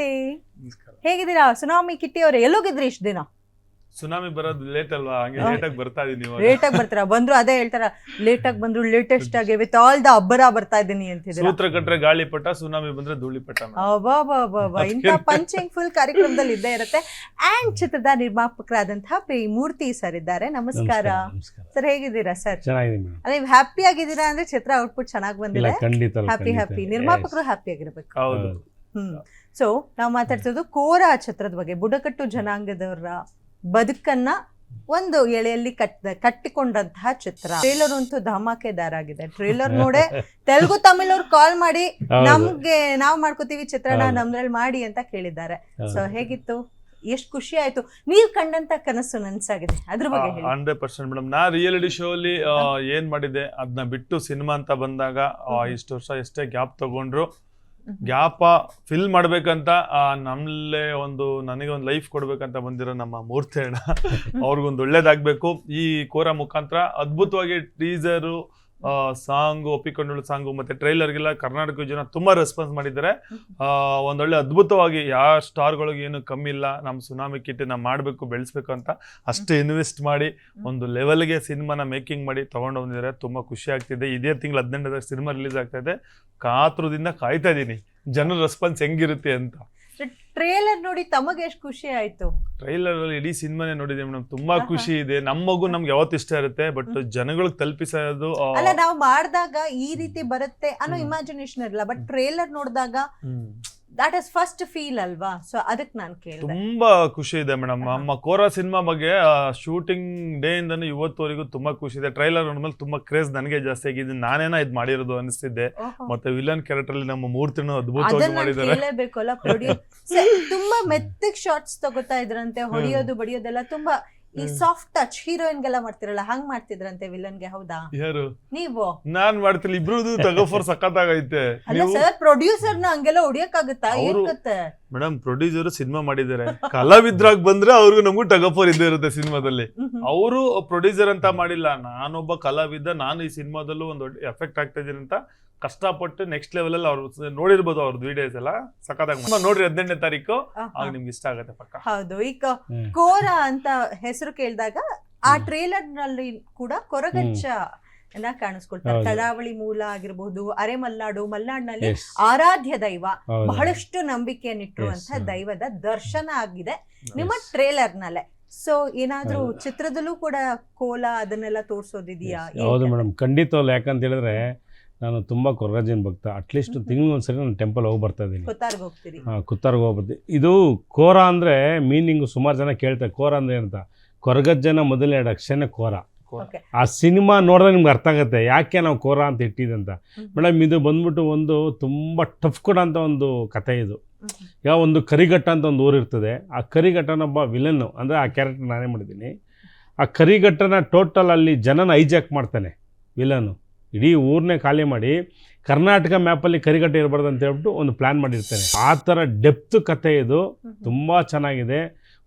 ನಮಸ್ತೆ. ನಮಸ್ಕಾರ. ಹೇಗಿದ್ದೀರಾ? ಸುನಾಮಿ ಕಿಟ್ಟಿ ಅವರೇ ಎಲ್ಲೋಗಿದ್ರಿ ಇಷ್ಟು ದಿನ? ಸುನಾಮಿ ಬರೋದು ಲೇಟ್ ಅಲ್ವಾ? ಹಂಗೆ ಹಾ. ಲೇಟ್ ಆಗಿ ಬರ್ತಾ ಇದೀನಿ ಇವಾಗ. ಲೇಟ್ ಆಗಿ ಬರ್ತೀರಾ? ಬಂದ್ರು ಅದೇ ಹೇಳ್ತಾರ ಲೇಟ್ ಆಗಿ ಬಂದ್ರು ಲೇಟೆಸ್ಟ್ ಆಗಿ ವಿತ್ ಆಲ್ ದ ಅಬ್ಬರ ಬರ್ತಾ ಇದ್ದೀನಿ ಅಂತಿದ್ದೀರಾ? ಸೂತ್ರ ಕಟ್ರೆ ಗಾಳಿ ಪಟ ಸುನಾಮಿ ಬಂದ್ರೆ ಧೂಳಿ ಪಟ ಅಬ್ಬಬ್ಬಬ್ಬಬ್ಬ. ಇಂಥ. ಪಂಚಿಂಗ್ ಫುಲ್ ಕಾರ್ಯಕ್ರಮದಲ್ಲಿ ಇದ್ದೇ ಇರುತ್ತೆ. ಅಂಡ್ ಚಿತ್ರದ ನಿರ್ಮಾಪಕರಾದಂತಹ ಪ್ರಿ ಮೂರ್ತಿ ಸರ್ ಇದ್ದಾರೆ. ನಮಸ್ಕಾರ. ನಮಸ್ಕಾರ ಸರ್ ಹೇಗಿದ್ದೀರಾ ಸರ್ ಚೆನ್ನಾಗಿದೆ ಮೇಡಮ್. ನೀವು ಹ್ಯಾಪಿ ಆಗಿದ್ದೀರಾ ಅಂದ್ರೆ ಚಿತ್ರ ಔಟ್ಪುಟ್ ಚೆನ್ನಾಗಿ ಇಲ್ಲ ಬಂದಿದೆ ಖಂಡಿತ ಅಲ್ಲ, ಹ್ಯಾಪಿ ಖಂಡಿತ. Happy Yes. ನಿರ್ಮಾಪಕರು ಹ್ಯಾಪಿ ಆಗಿರ್ಬೇಕು. ಹೌದು. ಸೊ ನಾವು ಮಾತಾಡ್ತಿರೋದು ಕೋರ ಛತ್ರದ ಬಗ್ಗೆ ಬುಡಕಟ್ಟು ಜನಾಂಗದವರ ಬದುಕನ್ನ ಒಂದು ಎಳೆಯಲ್ಲಿ ಕಟ್ ಕಟ್ಟಿಕೊಂಡಂತಹ ಚಿತ್ರ ಟ್ರೇಲರ್ ಅಂತೂ ಧಮಾಕೆದಾರ ಆಗಿದೆ ಟ್ರೇಲರ್ ನೋಡೆ ತೆಲುಗು ತಮಿಳವ್ರು ಕಾಲ್ ಮಾಡಿ. ನಮ್ಗೆ ನಾವ್ ಮಾಡ್ಕೋತೀವಿ ಚಿತ್ರಣ. ನಮ್ದ್ರಲ್ಲಿ ಮಾಡಿ ಅಂತ ಕೇಳಿದ್ದಾರೆ. ಸೊ ಹೇಗಿತ್ತು ಎಷ್ಟು ಖುಷಿ ಆಯ್ತು ನೀವ್ ಕಂಡಂತ ಕನಸು ನನ್ಸಾಗಿದೆ ಅದ್ರ ಬಗ್ಗೆ ಹೇಳಿ ಹಂಡ್ರೆಡ್ ಪರ್ಸೆಂಟ್ ಮೇಡಮ್ ನಾ ರಿಯಾಲಿಟಿ ಶೋ ಅಲ್ಲಿ ಏನ್ ಮಾಡಿದೆ ಅದನ್ನ ಬಿಟ್ಟು ಸಿನಿಮಾ ಅಂತ ಬಂದಾಗ. ಇಷ್ಟು ವರ್ಷ ಎಷ್ಟೇ ಗ್ಯಾಪ್ ತಗೊಂಡ್ರು. ಗ್ಯಾಪ ಫಿಲ್ ಮಾಡ್ಬೇಕಂತ ನಮ್ಮಲ್ಲೇ ಒಂದು ನನಗೆ ಒಂದು ಲೈಫ್ ಕೊಡ್ಬೇಕಂತ ಬಂದಿರೋ ನಮ್ಮ ಮೂರ್ತಿ ಅಣ್ಣ ಅವ್ರಿಗೊಂದು ಒಳ್ಳೇದಾಗಬೇಕು. ಈ ಕೋರ ಮುಖಾಂತರ ಅದ್ಭುತವಾಗಿ ಟೀಸರು ಸಾಂಗು ಒಪ್ಪಿಕೊಂಡಳು ಸಾಂಗು ಮತ್ತೆ ಟ್ರೈಲರ್ಗೆಲ್ಲ ಕರ್ನಾಟಕ ಜನ ತುಂಬಾ ರೆಸ್ಪಾನ್ಸ್ ಮಾಡಿದ್ದಾರೆ. ಒಂದೊಳ್ಳೆ ಅದ್ಭುತವಾಗಿ ಯಾವ ಸ್ಟಾರ್ಗಳಿಗೆ ಏನು ಕಮ್ಮಿ ಇಲ್ಲ ನಮ್ಮ ಸುನಾಮಿ ಕಿಟ್ ನಾವು ಮಾಡಬೇಕು, ಬೆಳೆಸ್ಬೇಕು ಅಂತ ಅಷ್ಟು ಇನ್ವೆಸ್ಟ್ ಮಾಡಿ ಒಂದು ಲೆವೆಲ್ಗೆ ಸಿನಿಮಾನ ಮೇಕಿಂಗ್ ಮಾಡಿ ತಗೊಂಡು ಬಂದಿದ್ದಾರೆ. ತುಂಬಾ ಖುಷಿ ಆಗ್ತಿದೆ. ಇದೇ ತಿಂಗಳು ಹದಿನೆಂಟು ಸಿನಿಮಾ ರಿಲೀಸ್ ಆಗ್ತಾ ಇದೆ. ಕಾತುರದಿಂದ ಕಾಯ್ತಾ ಇದ್ದೀನಿ ಜನರ ರೆಸ್ಪಾನ್ಸ್ ಹೆಂಗಿರುತ್ತೆ ಅಂತ. ಟ್ರೇಲರ್ ನೋಡಿ ತಮಗೆ ಎಷ್ಟು ಖುಷಿ ಆಯ್ತು? ಟ್ರೈಲರ್ ಅಲ್ಲಿ ಇಡೀ ಸಿನಿಮಾನೇ ನೋಡಿದೆ ಮೇಡಮ್. ತುಂಬಾ ಖುಷಿ ಇದೆ. ನಮ್ಮ ಮಗು ನಮ್ಗೆ ಯಾವತ್ತು ಇಷ್ಟ ಇರುತ್ತೆ ಬಟ್ ಜನಗಳಿಗೆ ತಲುಪಿಸೋದು ಆ, ಅಲ್ಲ ನಾವು ಮಾಡಿದಾಗ ಈ ರೀತಿ ಬರುತ್ತೆ ಅನ್ನೋ. ಇಮ್ಯಾಜಿನೇಷನ್ ಇರಲ್ಲ ಬಟ್ ಟ್ರೇಲರ್ ನೋಡಿದಾಗ. ದಟ್ ಇಸ್ ಫಸ್ಟ್ ಫೀಲ್ ಅಲ್ವಾ? ಸೊ ಅದಕ್ಕೆ ನಾನು ಕೇಳಿದೆ. ತುಂಬಾ ಖುಷಿ ಇದೆ ಮೇಡಮ್. ನಮ್ಮ ಕೋರಾ ಸಿನಿಮಾ ಬಗ್ಗೆ ಶೂಟಿಂಗ್ ಡೇ ಇಂದನು ಇವತ್ತುವರೆಗೂ ತುಂಬಾ ಖುಷಿ ಇದೆ. ಟ್ರೈಲರ್ ನೋಡಿದ್ಮೇಲೆ ತುಂಬಾ ಕ್ರೇಜ್ ನನಗೆ ಜಾಸ್ತಿ ಆಗಿದೆ ನಾನೇನ ಇದು ಮಾಡಿರೋದು ಅನಿಸ್ತಿದ್ದೆ. ಮತ್ತೆ ವಿಲನ್ ಕ್ಯಾರೆಕ್ಟರ್ ಅಲ್ಲಿ ನಮ್ಮ ಮೂರ್ತಿನೂ ಅದ್ಭುತವಾಗಿ ಮಾಡಿದ್ದಾರೆ. ತುಂಬಾ ಮೆತ್ತಗ್ ಶಾರ್ಟ್ಸ್ ತಗೋತಾ ಇದ್ರಂತೆ ಹೊಡಿಯೋದು ಬಡಿಯೋದೆಲ್ಲ ತುಂಬಾ ಈ ಸಾಫ್ಟ್ ಟಚ್ ಹೀರೋಯಿನ್ಗೆಲ್ಲ ಮಾಡ್ತಿರಲ್ಲ ಹಂಗ್ ಮಾಡ್ತಿದ್ರಂತೆ ವಿಲನ್ಗೆ ಹೌದಾ? ಯಾರು? ನೀವು? ನಾನ್ ಮಾಡ್ತಿಲ್ಲ ಇಬ್ರೂದು ತಗೋಫೋರ್ ಆಗೈತೆ ಅಲ್ಲ ಸರ್ ಪ್ರೊಡ್ಯೂಸರ್ನ ಹಂಗೆಲ್ಲ ಹೊಡಿಯಕ್ಕಾಗುತ್ತಾ? ಏನ್ ಅವ್ರು- ಕತೆ ಮೇಡಮ್ ಪ್ರೊಡ್ಯೂಸರ್ ಸಿನಿಮಾ ಮಾಡಿದ್ದಾರೆ. ಕಲಾವಿದ್ರಾಗ್ ಬಂದ್ರೆ ಅವ್ರಿಗೂ ನಮಗೂ ಟಗಫೋರ್ ಇದ್ದೇ ಇರುತ್ತೆ ಸಿನಿಮಾದಲ್ಲಿ. ಅವರು ಪ್ರೊಡ್ಯೂಸರ್ ಅಂತ ಮಾಡಿಲ್ಲ. ನಾನೊಬ್ಬ ಕಲಾವಿದ ನಾನು ಈ ಸಿನಿಮಾದಲ್ಲೂ ಒಂದು ಎಫೆಕ್ಟ್ ಆಗ್ತಾ ಇದೀನಿ ಅಂತ ಕಷ್ಟಪಟ್ಟು ನೆಕ್ಸ್ಟ್ ಲೆವೆಲ್ ಅಲ್ಲಿ ಅವ್ರು ನೋಡಿರ್ಬೋದು ಅವ್ರದ್ದು ವಿಡಿಯೋಸ್ ಎಲ್ಲ. ಸಖತ್ತಾಗಿ ನೋಡ್ರಿ ಹದಿನೆಂಟನೇ ತಾರೀಕು. ಆಗ ನಿಮ್ಗೆ ಇಷ್ಟ ಆಗುತ್ತೆ ಪಕ್ಕ. ಹೌದು. ಈಗ. ಕೋರ ಅಂತ ಹೆಸರು ಕೇಳಿದಾಗ ಆ. ಟ್ರೇಲರ್ನಲ್ಲಿ ಕೂಡ ಕೊರಗಚ್ಚ ಅನ್ನ ಕಾಣಿಸ್ಕೊಳ್ತಾರೆ ತಡಾವಳಿ ಮೂಲ ಆಗಿರಬಹುದು ಅರೆ ಮಲ್ನಾಡು ಮಲ್ನಾಡಿನಲ್ಲಿ ಆರಾಧ್ಯ ದೈವ ಬಹಳಷ್ಟು ನಂಬಿಕೆಯನ್ನಿಟ್ಟಿರುವಂತಹ. ದೈವದ ದರ್ಶನ ಆಗಿದೆ. ನಿಮ್ಮ ಟ್ರೇಲರ್ನಲ್ಲೇ. ಟ್ರೇಲರ್ ನಲ್ಲೇ ಸೊ ಏನಾದ್ರೂ ಚಿತ್ರದಲ್ಲೂ ಕೂಡ ಕೋಲ ಅದನ್ನೆಲ್ಲ ತೋರಿಸೋದಿದೆಯಾ. ಹೌದು ಮೇಡಮ್. ಖಂಡಿತವಲ್ಲ ಯಾಕಂತ ಹೇಳಿದ್ರೆ ನಾನು ತುಂಬ ಕೊರಗಜಿನ ಭಕ್ತ. ಅಟ್ಲೀಸ್ಟ್. ತಿಂಗಳು ಒಂದ್ಸರಿ ನಾನು ಟೆಂಪಲ್ ಹೋಗಿ ಬರ್ತಾ ಇದ್ದೀನಿ. ಹಾಂ ಹೋಗ್ತೀರಿ. ಕುತ್ತಾರ್ಗೆ ಹೋಗ್ಬರ್ತೀನಿ ಇದು ಕೋರ ಅಂದರೆ ಮೀನಿಂಗು ಸುಮಾರು ಜನ ಕೇಳ್ತಾರೆ. ಕೋರ ಅಂದರೆ ಅಂತ ಕೊರಗಜ್ಜನ ಮೊದಲನೇ ಎರಡು ಅಕ್ಷರನೇ ಕೋರ. ಆ ಸಿನಿಮಾ ನೋಡಿದ್ರೆ ನಿಮ್ಗೆ ಅರ್ಥ ಆಗುತ್ತೆ ಯಾಕೆ ನಾವು ಕೋರ ಅಂತ ಇಟ್ಟಿದೆ ಅಂತ ಮೇಡಮ್ ಇದು ಬಂದ್ಬಿಟ್ಟು ಒಂದು ತುಂಬ ಟಫ್ ಕೊಡೋಂಥ ಒಂದು ಕತೆ ಇದು. ಯಾವ ಒಂದು ಕರಿಘಟ್ಟ ಅಂತ ಒಂದು ಊರಿರ್ತದೆ ಆ ಕರಿಘಟ್ಟನೊಬ್ಬ ವಿಲನ್ನು ಅಂದರೆ ಆ ಕ್ಯಾರೆಕ್ಟರ್ ನಾನೇ ಮಾಡಿದ್ದೀನಿ. ಆ ಕರಿಘಟ್ಟನ ಟೋಟಲ್ ಅಲ್ಲಿ ಜನನ ಐಜಾಕ್ ಮಾಡ್ತಾನೆ ವಿಲನ್ನು ಇಡೀ ಊರನ್ನೇ ಖಾಲಿ ಮಾಡಿ ಕರ್ನಾಟಕ ಮ್ಯಾಪಲ್ಲಿ ಕರಿಘಟ್ಟ ಇರಬಾರ್ದು ಅಂತ ಹೇಳ್ಬಿಟ್ಟು ಒಂದು ಪ್ಲ್ಯಾನ್ ಮಾಡಿರ್ತಾನೆ. ಆ ಥರ ಡೆಪ್ತ್ ಕತೆ ಇದು ತುಂಬ ಚೆನ್ನಾಗಿದೆ.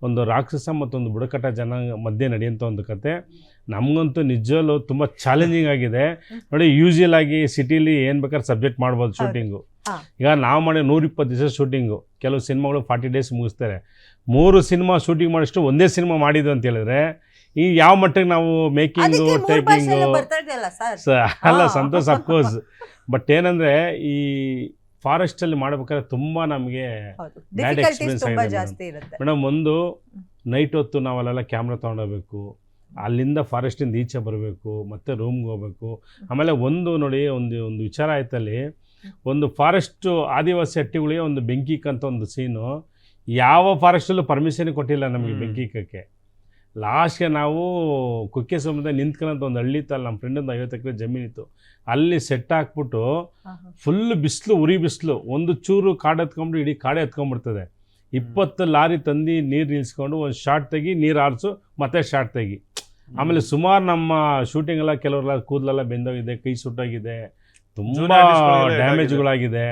ಒಂದು ರಾಕ್ಷಸ ಮತ್ತೊಂದು ಬುಡಕಟ್ಟ ಜನ ಮಧ್ಯೆ ನಡೆಯುವಂಥ ಒಂದು ಕತೆ. ನಮಗಂತೂ ನಿಜವಲ್ಲೂ ತುಂಬ ಚಾಲೆಂಜಿಂಗ್ ಆಗಿದೆ. ನೋಡಿ ಯೂಶುವಲ್ ಆಗಿ ಸಿಟಿಲಿ ಏನು ಬೇಕಾದ್ರೆ ಸಬ್ಜೆಕ್ಟ್ ಮಾಡ್ಬೋದು ಶೂಟಿಂಗು ಈಗ ನಾವು ಮಾಡಿ ನೂರಿಪ್ಪತ್ತು ದಿವಸ ಶೂಟಿಂಗು ಕೆಲವು ಸಿನಿಮಾಗಳು ಫಾರ್ಟಿ ಡೇಸ್ ಮುಗಿಸ್ತಾರೆ. ಮೂರು ಸಿನಿಮಾ ಶೂಟಿಂಗ್ ಮಾಡಿಷ್ಟು ಒಂದೇ ಸಿನಿಮಾ ಮಾಡಿದ್ದು ಅಂತ ಹೇಳಿದ್ರೆ ಈ ಯಾವ ಮಟ್ಟಿಗೆ ನಾವು ಮೇಕಿಂಗು ಟೇಕಿಂಗು ಅಲ್ಲ. ಸಂತೋಷ್ ಅಫ್ಕೋರ್ಸ್ ಬಟ್ ಏನಂದರೆ ಈ ಫಾರೆಸ್ಟಲ್ಲಿ ಮಾಡ್ಬೇಕಾದ್ರೆ ತುಂಬ ನಮಗೆ ಬ್ಯಾಡ್ ಎಕ್ಸ್ಪೀರಿಯನ್ಸ್ ಆಗಿದೆ ಮೇಡಮ್. ಒಂದು ನೈಟ್ ಹೊತ್ತು ನಾವಲ್ಲೆಲ್ಲ ಕ್ಯಾಮ್ರಾ ತೊಗೊಂಡೋಗ್ಬೇಕು. ಅಲ್ಲಿಂದ ಫಾರೆಸ್ಟಿಂದ ಈಚೆ ಬರಬೇಕು ಮತ್ತೆ ರೂಮ್ಗೆ ಹೋಗ್ಬೇಕು. ಆಮೇಲೆ ಒಂದು ನೋಡಿ ಒಂದು ಒಂದು ವಿಚಾರ ಆಯ್ತಲ್ಲಿ ಒಂದು ಫಾರೆಸ್ಟ್ ಆದಿವಾಸಿ ಹಟ್ಟಿಗಳಿಗೆ ಒಂದು ಬೆಂಕಿ ಅಂತ ಒಂದು ಸೀನು ಯಾವ ಫಾರೆಸ್ಟಲ್ಲೂ ಪರ್ಮಿಷನ್ ಕೊಟ್ಟಿಲ್ಲ ನಮಗೆ. ಬೆಂಕಿ ಇಕ್ಕಕ್ಕೆ. ಲಾಸ್ಟ್ಗೆ ನಾವು ಕುಕ್ಕೆ ಸಮುದ್ರ ನಿಂತ್ಕೊಳ್ಳೋಂಥ ಒಂದು ಹಳ್ಳಿ ಇತ್ತಲ್ಲ ನಮ್ಮ ಫ್ರೆಂಡೊಂದು ಐವತ್ತು ಎಕರೆ ಜಮೀನಿತ್ತು ಅಲ್ಲಿ ಸೆಟ್ ಹಾಕ್ಬಿಟ್ಟು. ಫುಲ್ ಬಿಸಿಲು ಉರಿ ಬಿಸಿಲು ಒಂದು ಚೂರು ಕಾಡು ಎತ್ಕೊಂಡ್ಬಿಟ್ಟು ಇಡೀ ಕಾಡೆ ಎತ್ಕೊಂಡ್ಬಿಡ್ತದೆ. ಇಪ್ಪತ್ತು ಲಾರಿ ತಂದು ನೀರು ನಿಲ್ಸ್ಕೊಂಡು ಒಂದು ಶಾರ್ಟ್ ತೆಗಿ ನೀರು ಆರಿಸು ಮತ್ತೆ ಶಾರ್ಟ್ ತೆಗಿ. ಆಮೇಲೆ ಸುಮಾರು ನಮ್ಮ ಶೂಟಿಂಗ್ ಎಲ್ಲ ಕೆಲವರೆಲ್ಲ ಕೂದಲೆಲ್ಲ ಬೆಂದೋಗಿದೆ ಕೈ ಸುಟ್ಟೋಗಿದೆ ತುಂಬ ಡ್ಯಾಮೇಜ್ಗಳಾಗಿದೆ